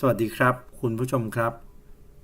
สวัสดีครับ คุณผู้ชมครับ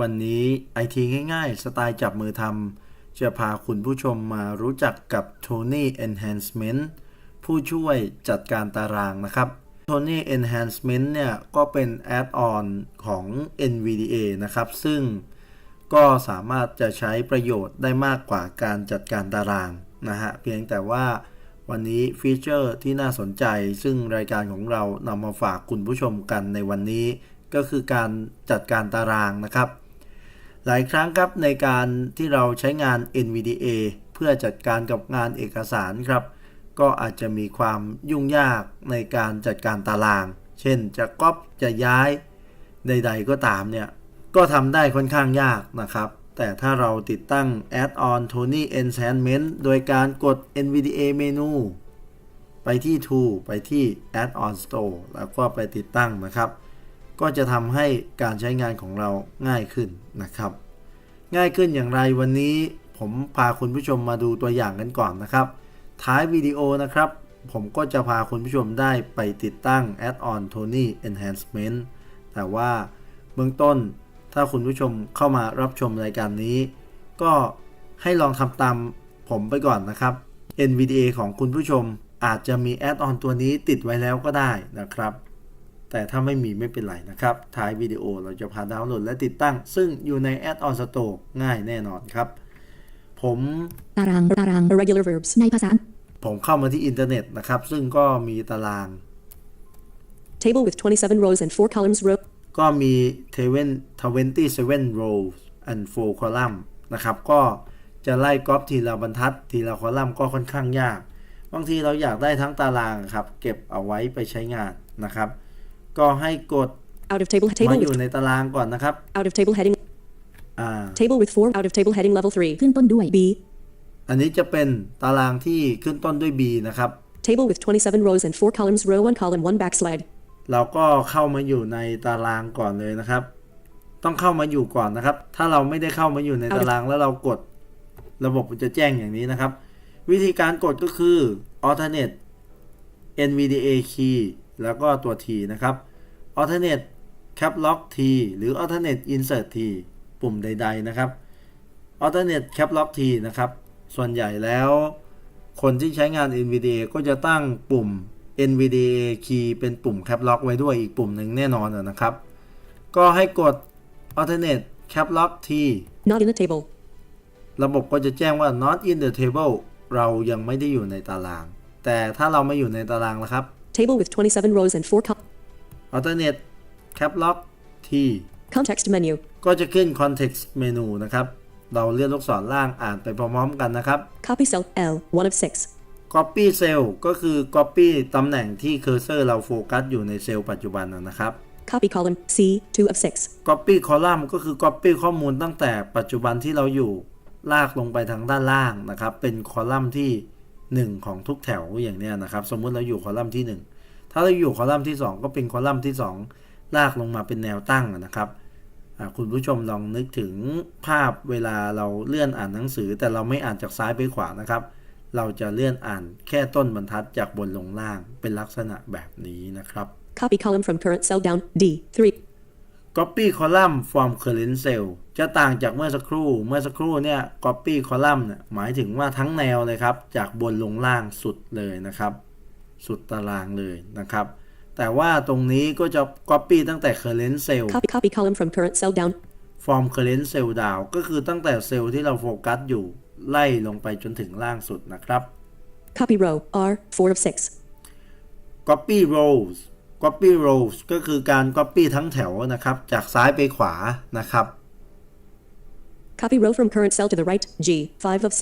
วันนี้ไอทีง่ายๆ สไตล์จับมือทำจะพาคุณผู้ชมมารู้จักกับ Tony Enhancement ผู้ช่วยจัดการตารางนะครับ Tony Enhancement เนี่ย ก็เป็นแอดออนของ NVDA นะครับ ซึ่งก็สามารถจะใช้ประโยชน์ได้มากกว่าการจัดการตารางนะฮะ เพียงแต่ว่าวันนี้ฟีเจอร์ที่น่าสนใจซึ่งรายการของเรานำมาฝากคุณผู้ชมกันในวันนี้ ก็คือการจัดการตารางนะครับ หลายครั้งครับในการที่เราใช้งาน NVDA เพื่อจัดการกับงานเอกสารครับ ก็อาจจะมีความยุ่งยากในการจัดการตาราง เช่นจะก๊อปจะย้ายใด ๆ ก็ตามเนี่ย ก็ทำได้ค่อนข้างยากนะครับแต่ถ้าเราติดตั้ง Add-on Tony Enhancement โดยการกด NVDA เมนู ไปที่ Tool ไปที่ Add-on Store แล้วก็ไปติดตั้งนะครับ ก็จะทำให้การใช้งานของเราง่ายขึ้นนะครับ ง่ายขึ้นอย่างไรวันนี้ผมพาคุณผู้ชมมาดูตัวอย่างกันก่อนนะครับ ท้ายวิดีโอนะครับ ผมก็จะพาคุณผู้ชมได้ไปติดตั้ง Add-on Tony Enhancement แต่ว่าเบื้องต้นถ้าคุณผู้ชมเข้ามารับชมรายการนี้ ก็ให้ลองทำตามผมไปก่อนนะครับ NVDA ของคุณผู้ชมอาจจะมี Add-on ตัวนี้ติดไว้แล้วก็ได้นะครับ แต่ถ้าไม่มีไม่เป็นไรนะครับ ท้ายวิดีโอเราจะพาดาวน์โหลดและติดตั้ง ซึ่งอยู่ใน Add-on Store ง่ายแน่นอนครับ ผมตารางตาราง irregular verbs ในภาษา ผมเข้ามาที่อินเทอร์เน็ตนะครับ ซึ่งก็มีตาราง table with 27 rows and 4 columns row ก็มี 27 rows and 4 column นะครับ ก็จะไล่ก๊อปทีละบรรทัด ทีละคอลัมน์ก็ค่อนข้างยาก บางทีเราอยากได้ทั้งตารางครับ เก็บเอาไว้ไปใช้งานนะครับ ก็ให้กด out of table มา table อ with ยู่ในตารางก่อนนะครับ out of table heading อ่า table with 4 out of table heading level 3ขึ้นต้นด้วย B อันนี้จะเป็นตารางที่ขึ้นต้นด้วย B นะครับ table with 27 rows and 4 columns row 1 column 1 backslide เราก็เข้ามาอยู่ในตารางก่อนเลยนะครับ ต้องเข้ามาอยู่ก่อนนะครับ ถ้าเราไม่ได้เข้ามาอยู่ในตารางแล้วเรากด ระบบมันจะแจ้งอย่างนี้นะครับ วิธีการกดก็คือ alternate NVDA key แล้วก็ตัว T นะครับ alternate cap lock T หรือ alternate insert T ปุ่มใด ๆ นะครับ alternate cap lock T นะครับ ส่วนใหญ่แล้ว คนที่ใช้งาน NVDA ก็จะตั้งปุ่ม NVDA key เป็นปุ่ม cap lock ไว้ด้วยอีกปุ่มหนึ่งแน่นอนนะครับ ก็ให้กด alternate cap lock T not in the table ระบบก็จะแจ้งว่า not in the table เรายังไม่ได้อยู่ในตาราง แต่ถ้าเราไม่อยู่ในตารางแล้วครับ table with 27 rows and 4 columns alternate cap lock T context menu ก็จะขึ้น context menu นะครับ เราเลื่อนลูกศรล่างอ่านไปพร้อมๆกันนะครับ copy cell L 1 of 6 copy cell ก็คือ copy ตำแหน่งที่ cursor เราโฟกัสอยู่ในเซลล์ปัจจุบันนะนะครับ copy column C 2 of 6 copy column ก็คือ copy ข้อมูลตั้งแต่ปัจจุบันที่เราอยู่ลากลงไปทางด้านล่างนะครับ เป็นคอลัมน์ที่ 1 ของทุกแถวอย่างเนี้ยนะครับ สมมุติเราอยู่คอลัมน์ที่ 1 ถ้าเราอยู่คอลัมน์ที่ 2 ก็เป็นคอลัมน์ที่ 2 ลากลงมาเป็นแนวตั้งนะครับคุณผู้ชมลองนึกถึงภาพเวลาเราเลื่อนอ่านหนังสือ แต่เราไม่อ่านจากซ้ายไปขวานะครับ เราจะเลื่อนอ่านแค่ต้นบรรทัดจากบนลงล่างเป็นลักษณะแบบนี้นะครับ copy column from current cell down D 3 Copy column from current cell จะต่างจากเมื่อสักครู่เมื่อสักครู่เนี่ย Copy column เนี่ยหมายถึงว่าทั้งแนวเลยครับ จากบนลงล่างสุดเลยนะครับ สุดตารางเลยนะครับ แต่ว่าตรงนี้ก็จะ Copy ตั้งแต่ current cell copy copy column from current cell down from current cell down ก็คือตั้งแต่เซลล์ที่เราโฟกัสอยู่ไล่ลงไปจนถึงล่างสุดนะครับ copy row R 4 of 6 Copy rows Copy rows ก็คือการ Copy ทั้งแถวนะครับ จากซ้ายไปขวานะครับ copy row from current cell to the right G 5 of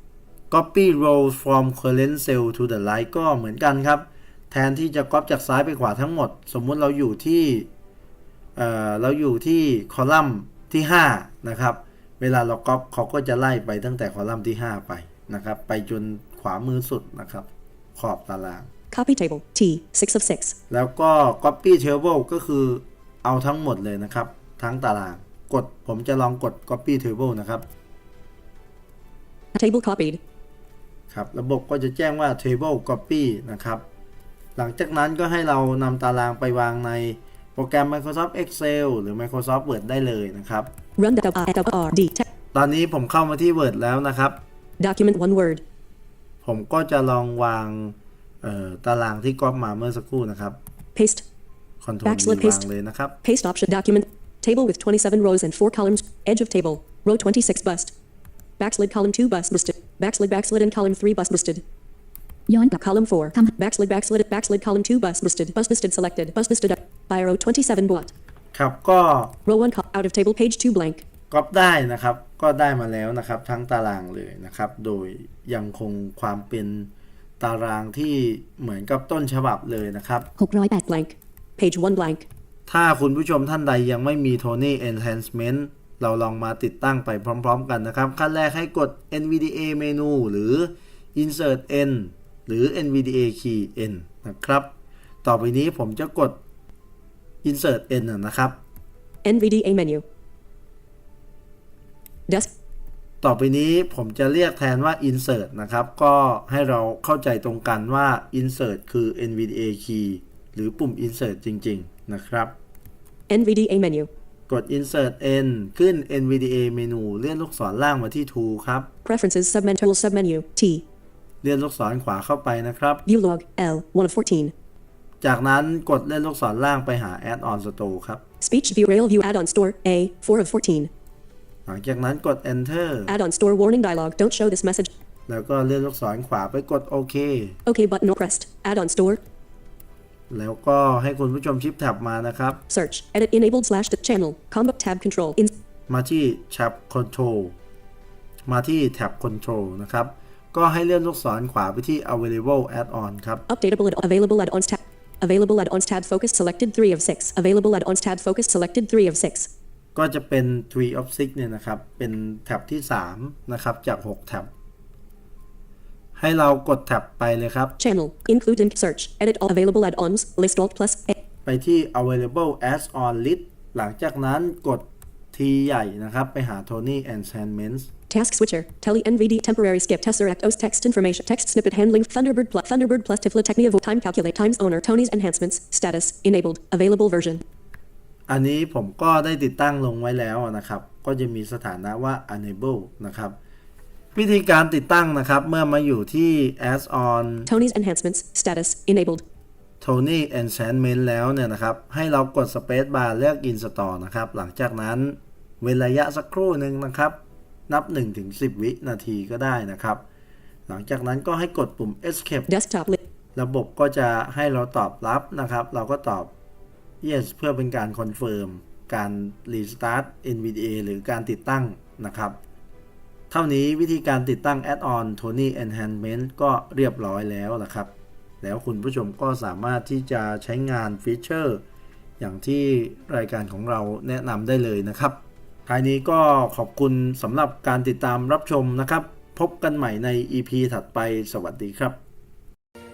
6 Copy rows from current cell to the right ก็เหมือนกันครับ แทนที่จะก๊อปจากซ้ายไปขวาทั้งหมด สมมุติเราอยู่ที่เอ่อเราอยู่ที่คอลัมน์ที่ 5 นะครับ เวลาเราก๊อปเขาก็จะไล่ไปตั้งแต่คอลัมน์ที่ 5 ไปนะครับ ไปจนขวามือสุดนะครับ ขอบตาราง copy table T 6 of 6 แล้วก็ Copy Table ก็คือเอาทั้งหมดเลยนะครับ ทั้งตาราง กดผมจะลองกด Copy Table นะครับ table copied ครับระบบก็จะแจ้งว่า table copy นะครับ หลังจากนั้นก็ให้เรานำตารางไปวางในโปรแกรม Microsoft Excel หรือ Microsoft Word ได้เลยนะครับ Run WRD. Te- ตอนนี้ผมเข้ามาที่ Word แล้วนะครับ Document one word. ผมก็จะลองวางเอ่อ ตารางที่ก๊อปมาเมื่อสักครู่นะครับ Paste. คอนโทรล Backslash วา paste งเลยนะครับ Paste option. Document. Table with 27 rows and 4 columns. Edge of table. Row 26 bust. Backslid column 2 bust busted. Backslid backslid and column 3 bust busted. ย้อนกลับ Column 4. Backslid backslid backslid column 2 bust busted. Bust busted selected. Bust busted. By row 27 blot. ครับก็ Row 1 co- out of table page 2 blank. ก๊อปได้นะครับ ก็ได้มาแล้วนะครับ ทั้งตารางเลยนะครับ โดยยังคงความเป็น ตารางที่เหมือนกับต้นฉบับเลยนะครับ608 Blank. Page 1 blank. ถ้าคุณผู้ชมท่านใดยังไม่มี Tony Enhancement เราลองมาติดตั้งไปพร้อม ๆ กันนะครับ ขั้นแรกให้กด NVDA เมนูหรือ Insert N หรือ NVDA Key N นะครับ ต่อไปนี้ผมจะกด Insert N นะครับ NVDA menu. Desk. ต่อไปนี้ผมจะเรียกแทนว่า insert นะครับ ก็ให้เราเข้าใจตรงกันว่า insert คือ NVDA key หรือปุ่ม insert จริง ๆ นะครับ NVDA menu. กด insert n ขึ้น NVDA เมนูเลื่อนลูกศรล่างมาที่ tool ครับ Preferences submenu tool submenu. T. เลื่อนลูกศรขวาเข้าไปนะครับ View log. L. 1 of 14. จากนั้นกดเลื่อนลูกศรล่างไปหา add-on store ครับ Speech view rail view add-on store. A. 4 of 14. หลังจากนั้นกด enter Add-on store warning dialog. Don't show this message. แล้วก็เลื่อนลูกศรขวาไปกดโอเค OK button pressed. Add-on store. แล้วก็ให้คุณผู้ชมชิปแท็บมานะครับ Search. Edit enabled slash the channel. Combo tab control. In มาที่ Tab Control มาที่ Tab Control นะครับ ก็ให้เลื่อนลูกศรขวาไปที่ Available Add-on ครับ updatable add available add-ons tab. Available add-ons tab focus selected 3 of 6. Available add-ons tab focus selected 3 of 6. ก็จะเป็น Tree of Six เนี่ยนะครับ เป็นแท็บที่ 3 นะครับจาก 6 แท็บ ให้เรากดแท็บไปเลยครับ Channel. Include in search. Edit all available add-ons. List alt plus A. ไปที่ Available as on list หลังจากนั้นกด T ใหญ่นะครับ ไปหา Tony Enhancements Task switcher. Tele NVD temporary skip tesseract os text information text snippet handling Thunderbird plus Thunderbird plus Tifla Techniavo time calculate times owner Tony's enhancements status enabled available version อันนี้ผมก็ได้ติดตั้งลงไว้แล้วนะครับ ก็จะมีสถานะว่า enable นะครับ วิธีการติดตั้งนะครับ เมื่อมาอยู่ที่ as on Tony's enhancements status enabled Tony Enchantment แล้วเนี่ยนะครับ ให้เรากด Space Bar เลือก Install นะครับ หลังจากนั้นเว้นระยะสักครู่หนึ่งนะครับ นับ 1-10 วินาทีก็ได้นะครับ หลังจากนั้นก็ให้กดปุ่ม Escape desktop lit ระบบก็จะให้เราตอบรับนะครับ เราก็ตอบ yes เพื่อเป็นการคอนเฟิร์มการ restart NVDA หรือการติดตั้งนะครับ เท่านี้วิธีการติดตั้ง Add-on Tony Enhancement ก็เรียบร้อยแล้วนะครับ แล้วคุณผู้ชมก็สามารถที่จะใช้งานฟีเจอร์ อย่างที่รายการของเราแนะนำได้เลยนะครับท้ายนี้ก็ขอบคุณสำหรับการติดตามรับชมนะครับ พบกันใหม่ใน EP ถัดไปสวัสดีครับ